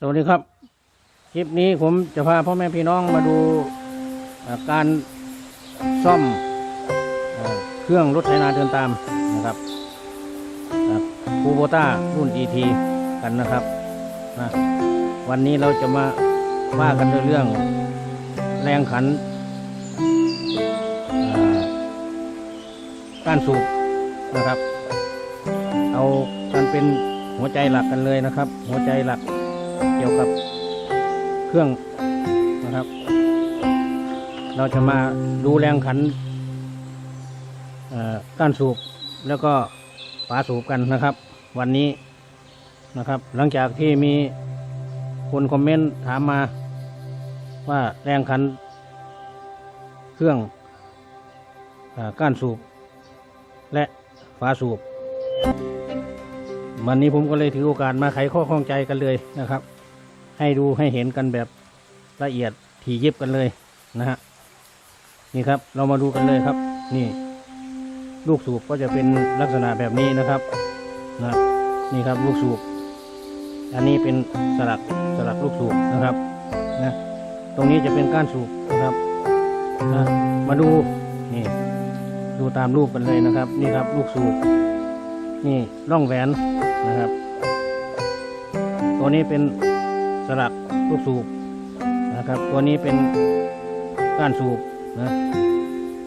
สวัสดีครับ คลิปนี้ผมจะพาพ่อแม่พี่น้องมาดูการซ่อมเครื่องรถไถนาเดินตามนะครับคูโบต้ารุ่น ET กันนะครับนะวันนี้เราจะมาว่ากันเรื่องแรงขันการสูบนะครับ เอากันเป็นหัวใจหลักกันเลยนะครับ หัวใจหลัก เกี่ยวกับเครื่องนะครับ เราจะมาดูแรงขันก้านสูบแล้วก็ฝาสูบกันนะครับ วันนี้นะครับ หลังจากที่มีคนคอมเมนต์ถามมาว่าแรงขันเครื่องอก้านสูบ และฝาสูบ วันนี้ผมก็เลยถือโอกาสมาไขข้อข้องใจกันเลยนะครับ ให้ดูให้เห็นกันแบบละเอียดถี่ยิบกันเลยนะฮะนี่ครับเรามาดูกันเลยครับ นี่ ลูกสูบก็จะเป็นลักษณะแบบนี้นะครับนะนี่ครับลูกสูบ อันนี้เป็นสลักสลักลูกสูบนะครับนะตรงนี้จะเป็นก้านสูบนะครับนะมาดูนี่ดูตามรูปกันเลยนะครับ นี่ครับลูกสูบนี่ร่องแหวน นะครับ ตัวนี้เป็นสลักลูกสูบนะครับ ตัวนี้เป็นก้านสูบนะ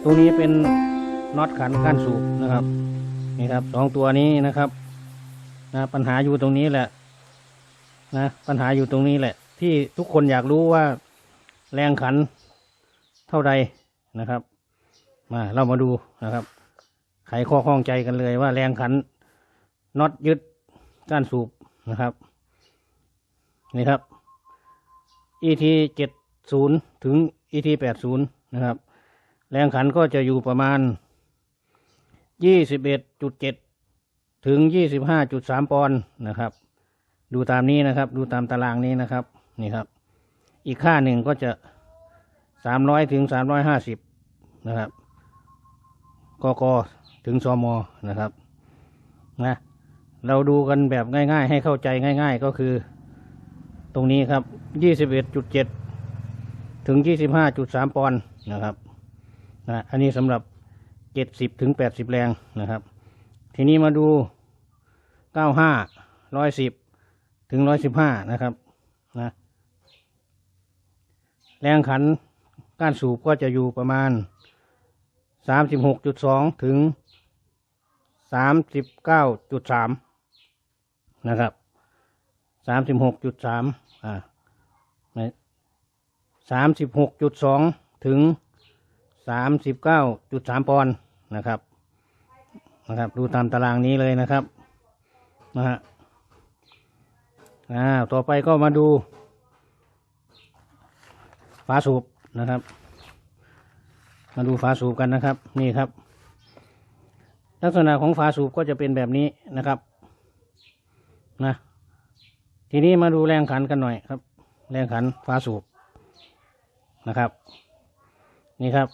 ตัวนี้เป็นน็อตขันก้านสูบนะครับนี่ครับสองตัวนี้นะครับนะปัญหาอยู่ตรงนี้แหละนะปัญหาอยู่ตรงนี้แหละ ที่ทุกคนอยากรู้ว่าแรงขันเท่าใดนะครับ มาเรามาดูนะครับ ไขข้อข้องใจกันเลยว่าแรงขันน็อตยึด ก้านสูบนะครับนี่ครับ ET เจ็ดศูนย์ถึง ET แปดศูนย์นะครับ แรงขันก็จะอยู่ประมาณยี่สิบเอ็ดจุดเจ็ดถึงยี่สิบห้าจุดสามปอนด์นะครับ ดูตามนี้นะครับ ดูตามตารางนี้นะครับนี่ครับ อีกค่าหนึ่งก็จะสามร้อยถึงสามร้อยห้าสิบนะครับกกถึงสมนะครับนะ เราดูกันแบบง่าย ๆ ให้เข้าใจง่าย ๆ ก็คือ ตรงนี้ครับยี่สิบเอ็ดจุดเจ็ดถึงยี่สิบห้าจุดสามปอนด์นะครับนะอันนี้สำหรับเจ็ดสิบถึงแปดสิบแรงนะครับ ทีนี้มาดูเก้าห้าร้อยสิบถึงร้อยสิบห้านะครับนะแรงขันก้านสูบก็จะอยู่ประมาณสามสิบหกจุดสองถึงสามสิบเก้าจุดสาม นะครับสามสิบหกจุดสามอ่าสามสิบหกจุดสองถึงสามสิบเก้าจุดสามปอนด์นะครับนะครับ ดูตามตารางนี้เลยนะครับนะฮะอ่าต่อไปก็มาดูฝาสูบนะครับ มาดูฝาสูบกันนะครับ นี่ครับ ลักษณะของฝาสูบก็จะเป็นแบบนี้นะครับ นะ ทีนี้มาดูแรงขันกันหน่อยครับ แรงขันฝาสูบนะครับ นี่ครับ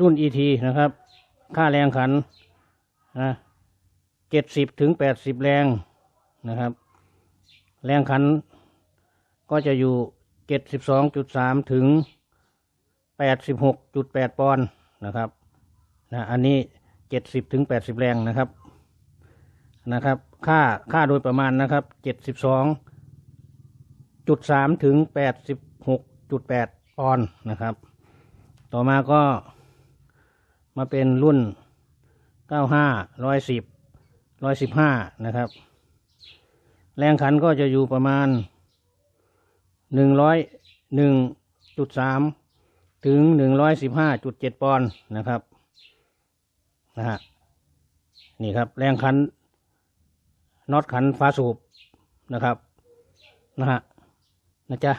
รุ่น ET นะครับ ค่าแรงขันนะเจ็ดสิบถึงแปดสิบแรงนะครับ แรงขันก็จะอยู่เจ็ดสิบสองจุดสามถึงแปดสิบหกจุดแปดปอนด์นะครับนะอันนี้เจ็ดสิบถึงแปดสิบแรงนะครับ นะครับ ค่าค่าโดยประมาณนะครับเจ็ดสิบสองจุดสามถึงแปดสิบหกจุดแปดปอนนะครับ ต่อมาก็มาเป็นรุ่นเก้าห้าร้อยสิบร้อยสิบห้านะครับ แรงขันก็จะอยู่ประมาณหนึ่งร้อยหนึ่งจุดสามถึงหนึ่งร้อยสิบห้าจุดเจ็ดปอนด์นะครับนะฮะนี่ครับ แรงขัน น็อตขันฟ้าสูบนะครับนะฮะนะจ๊ะ